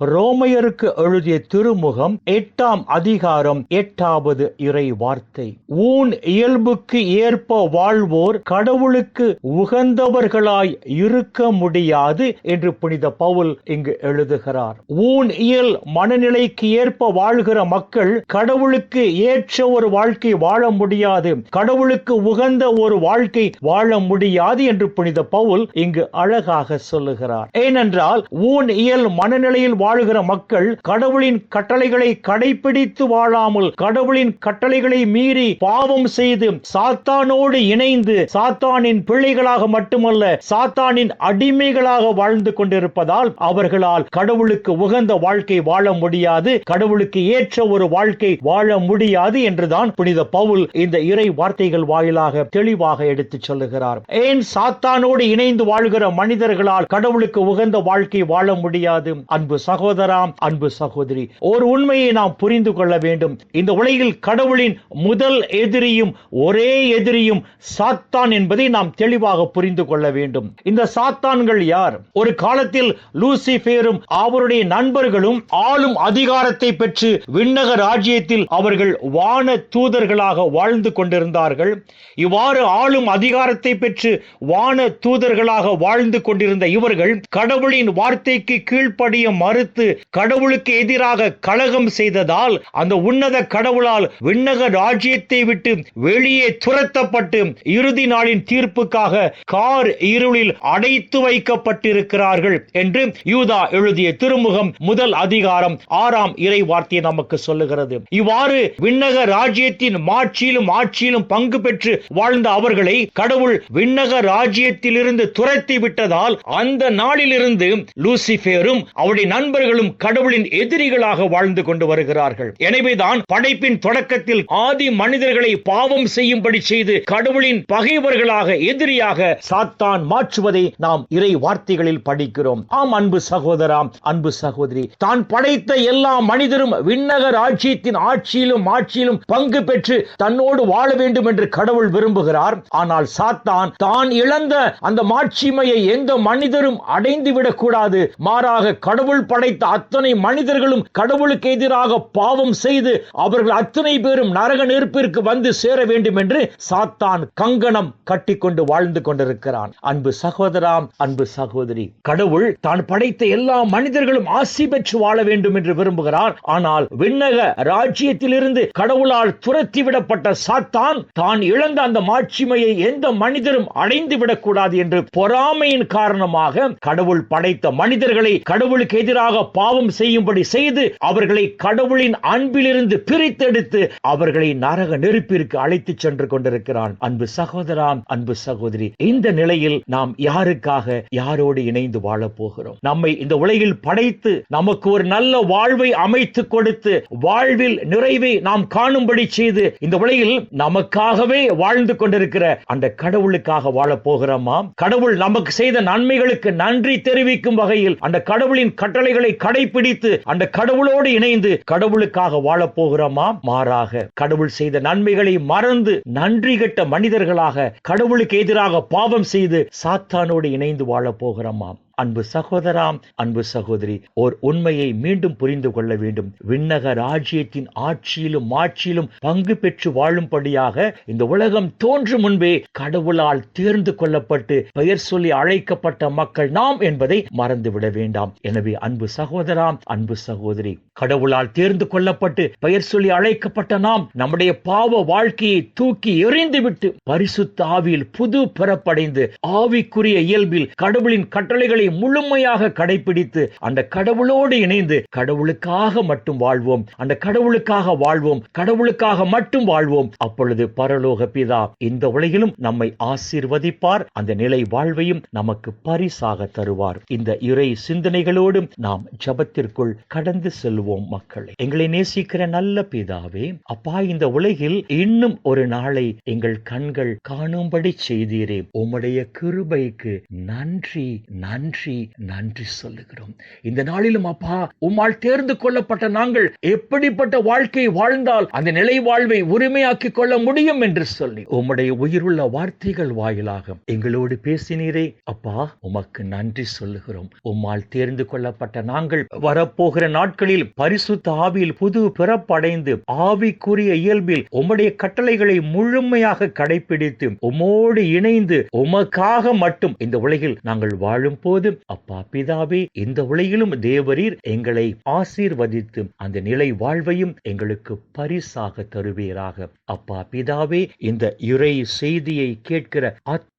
ரோமையருக்கு எழுதிய திருமுகம் எட்டாம் அதிகாரம் எட்டாவது இறை வார்த்தை ஊன் இயல்புக்கு ஏற்ப வாழ்வோர் கடவுளுக்கு உகந்தவர்களாய் இருக்க முடியாது என்று புனித பவுல் இங்கு எழுதுகிறார். ஊன் இயல் மனநிலைக்கு ஏற்ப வாழ்கிற மக்கள் கடவுளுக்கு ஏற்ற ஒரு வாழ்க்கை வாழ முடியாது கடவுளுக்கு உகந்த ஒரு வாழ்க்கை வாழ முடியாது என்று புனித பவுல் இங்கு அழகாக சொல்லுகிறார். ஏனென்றால் ஊன் இயல் மனநிலையில் வாழ்கிற மக்கள் கடவுளின் கட்டளைகளை கடைபிடித்து வாழாமல் கடவுளின் கட்டளைகளை மீறி பாவம் செய்து சாத்தானோடு இணைந்து சாத்தானின் பிள்ளைகளாக மட்டுமல்ல சாத்தானின் அடிமைகளாக வாழ்ந்து கொண்டிருப்பதால் அவர்களால் கடவுளுக்கு உகந்த வாழ்க்கை வாழ முடியாது கடவுளுக்கு ஏற்ற ஒரு வாழ்க்கை வாழ முடியாது என்றுதான் புனித பவுல் இந்த இறை வார்த்தைகள் வாயிலாக தெளிவாக எடுத்துச் சொல்லுகிறார். ஏன் சாத்தானோடு இணைந்து வாழ்கிற மனிதர்களால் கடவுளுக்கு உகந்த வாழ்க்கை வாழ முடியாது? அன்பு சகோதரா அன்பு சகோதரி ஒரு உண்மையை நாம் புரிந்து கொள்ள வேண்டும். இந்த உலகில் கடவுளின் முதல் எதிரியும் ஒரே எதிரியும் சாத்தான் என்பதை நாம் தெளிவாக புரிந்து கொள்ள வேண்டும். இந்த சாத்தான்கள் யார்? ஒரு காலத்தில் லூசிபேரும் அவருடைய நண்பர்களும் ஆளும் அதிகாரத்தை பெற்று விண்ணக ராஜ்யத்தில் அவர்கள் வான தூதர்களாக வாழ்ந்து கொண்டிருந்தார்கள். இவ்வாறு ஆளும் அதிகாரத்தை பெற்று வான தூதர்களாக வாழ்ந்து கொண்டிருந்த இவர்கள் கடவுளின் வார்த்தைக்கு கீழ்ப்படிய மறு மறுத்து கடவுளுக்கு எதிராக கழகம் செய்ததால் அந்த உன்னத கடவுளால் விண்ணக ராஜ்யத்தை விட்டு வெளியே துரத்தப்பட்டு இறுதி நாளின் தீர்ப்புக்காக கார் இருளில் அடைத்து வைக்கப்பட்டிருக்கிறார்கள் என்று யூதா எழுதிய திருமுகம் முதல் அதிகாரம் ஆறாம் இறை வார்த்தை நமக்கு சொல்லுகிறது. இவ்வாறு விண்ணக ராஜ்யத்தின் மாட்சியிலும் ஆட்சியிலும் பங்கு பெற்று வாழ்ந்த அவர்களை கடவுள் விண்ணக ராஜ்யத்திலிருந்து துரத்தி விட்டதால் அந்த நாளிலிருந்து லூசிபேரும் அவருடைய நண்பர்களும் கடவுளின் எதிரிகளாக வாழ்ந்து கொண்டு வருகிறார்கள். எனவேதான் படைப்பின் தொடக்கத்தில் ஆதி மனிதர்களை பாவம் செய்யும்படி செய்து கடவுளின் பகைவர்களாக எதிரியாக சாத்தான் மாற்றுவதை நாம் இறை வார்த்தைகளில் படிக்கிறோம். ஆம் அன்பு சகோதராம் அன்பு சகோதரி தான் படைத்த எல்லா மனிதரும் விண்ணக ராஜ்யத்தின் ஆட்சியிலும் ஆட்சியிலும் பங்கு பெற்று தன்னோடு வாழ வேண்டும் என்று கடவுள் விரும்புகிறார். ஆனால் சாத்தான் தான் இழந்த அந்த மாட்சிமையை எந்த மனிதரும் அடைந்து விடக்கூடாது மாறாக கடவுள் படைத்த அத்தனை மனிதர்களும் கடவுளுக்கு எதிராக பாவம் செய்து அவர்கள் அத்தனை பேரும் நரக நெருப்பிற்கு வந்து சேர வேண்டும் என்று சாத்தான் கங்கணம் கட்டிக்கொண்டு வாழ்ந்து கொண்டிருக்கிறான். அன்பு சகோதராம் அன்பு சகோதரி கடவுள் தான் படைத்த எல்லா மனிதர்களும் ஆசி பெற்று வாழ வேண்டும் என்று விரும்புகிறார். ஆனால் விண்ணக ராஜ்யத்திலிருந்து கடவுளால் துரத்திவிடப்பட்ட சாத்தான் தான் இழந்த அந்த மாட்சிமையை எந்த மனிதரும் அடைந்து விடக்கூடாது என்று பொறாமையின் காரணமாக கடவுள் படைத்த மனிதர்களை கடவுளுக்கு எதிராக பாவம் செய்யும்படி செய்து அவர்களை கடவுளின் அன்பிலிருந்து பிரித்தெடுத்து அவர்களை நரக நெருப்பிற்கு அழைத்து சென்று கொண்டிருக்கிறான். அன்பு சகோதராம் அன்பு சகோதரி இந்த நிலையில் நாம் யாருக்காக யாரோடு இணைந்து வாழப் போகிறோம்? நம்மை இந்த உலகில் படைத்து நமக்கு ஒரு நல்ல வாழ்வை அமைத்து கொடுத்து வாழ்வில் நிறைவை நாம் காணும்படி செய்து இந்த உலகில் நமக்காகவே வாழ்ந்து கொண்டிருக்கிற அந்த கடவுளுக்காக வாழப் போகிறோமா கடவுள் நமக்கு செய்த நன்மைகளுக்கு நன்றி தெரிவிக்கும் வகையில் அந்த கடவுளின் கட்டளை கட்டளைகளை கடைபிடித்து அந்த கடவுளோடு இணைந்து கடவுளுக்காக வாழப் போகிறோமா மாறாக கடவுள் செய்த நன்மைகளை மறந்து நன்றி கெட்ட மனிதர்களாக கடவுளுக்கு எதிராக பாவம் செய்து சாத்தானோடு இணைந்து வாழப்போகிறோமா அன்பு சகோதராம் அன்பு சகோதரி ஓர் உண்மையை மீண்டும் புரிந்து கொள்ள வேண்டும். விண்ணக ராஜ்யத்தின் ஆட்சியிலும் ஆட்சியிலும் பங்கு பெற்று வாழும்படியாக இந்த உலகம் தோன்றும் முன்பே கடவுளால் தேர்ந்து கொள்ளப்பட்டு பெயர் சொல்லி அழைக்கப்பட்ட மக்கள் நாம் என்பதை மறந்துவிட வேண்டாம். எனவே அன்பு சகோதராம் அன்பு சகோதரி கடவுளால் தேர்ந்து கொள்ளப்பட்டு பெயர் சொல்லி அழைக்கப்பட்ட நாம் நம்முடைய பாவ வாழ்க்கையை தூக்கி எறிந்துவிட்டு பரிசுத்த ஆவியில் புது பெறப்படைந்து ஆவிக்குரிய இயல்பில் கடவுளின் கட்டளைகளை கட்டளைகளை முழுமையாக கடைபிடித்து அந்த கடவுளோடு இணைந்து கடவுளுக்காக மட்டும் வாழ்வோம் அந்த கடவுளுக்காக வாழ்வோம் கடவுளுக்காக மட்டும் வாழ்வோம். அப்பொழுது பரலோக பிதா இந்த உலகிலும் நம்மை ஆசீர்வதிப்பார். அந்த நிலை வாழ்வையும் நமக்கு பரிசாக தருவார். இந்த இறை சிந்தனைகளோடும் நாம் ஜபத்திற்குள் கடந்து செல்வோம் மக்களை. எங்களை நேசிக்கிற நல்ல பிதாவே அப்பா இந்த உலகில் இன்னும் ஒரு நாளை எங்கள் கண்கள் காணும்படி செய்தீரே. உம்முடைய கிருபைக்கு நன்றி நன்றி. நன்றி சொல்லுகிறோம். இந்த நாளிலும் அப்பா உம்மால் தேர்ந்து கொள்ளப்பட்ட நாங்கள் எப்படிப்பட்ட வாழ்க்கை வாழ்ந்தால் அந்த நிலை வாழ்வை உரிமையாக்கிக் கொள்ள முடியும் என்று சொல்லி உம்முடைய உயிருள்ள வார்த்தைகள் வாயிலாக எங்களோடு பேசினீரே. அப்பா உமக்கு நன்றி சொல்லுகிறோம். உம்மால் தேர்ந்து கொள்ளப்பட்ட நாங்கள் வரப்போகிற நாட்களில் பரிசுத்த ஆவியில் புது பிறப்படைந்து ஆவிக்குரிய இயல்பில் உம்முடைய கட்டளைகளை முழுமையாக கடைபிடித்து உமோடு இணைந்து உமக்காக மட்டும் இந்த உலகில் நாங்கள் வாழும் போது அப்பா பிதாவே இந்த உலகிலும் தேவரீர் எங்களை ஆசீர்வதித்து அந்த நிலை வாழ்வையும் எங்களுக்கு பரிசாக தருவீராக. அப்பா பிதாவே இந்த இறை செய்தியை கேட்கிற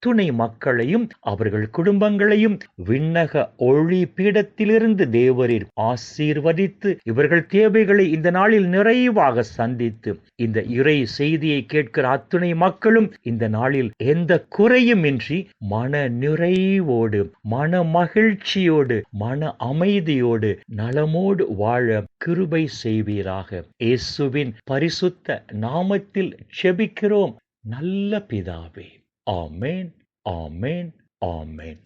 அத்துணை மக்களையும் அவர்கள் குடும்பங்களையும் விண்ணக ஒளி பீடத்திலிருந்து தேவரீர் ஆசீர்வதித்து இவர்கள் தேவைகளை இந்த நாளில் நிறைவாக சந்தித்து இந்த இறை செய்தியை கேட்கிற அத்துணை மக்களும் இந்த நாளில் எந்த குறையும் இன்றி மன நிறைவோடு மன மகிழ்ச்சியோடு மன அமைதியோடு நலமோடு வாழ கிருபை செய்வீராக. இயேசுவின் பரிசுத்த நாமத்தில் செபிக்கிறோம் நல்ல பிதாவே. ஆமேன் ஆமேன் ஆமேன்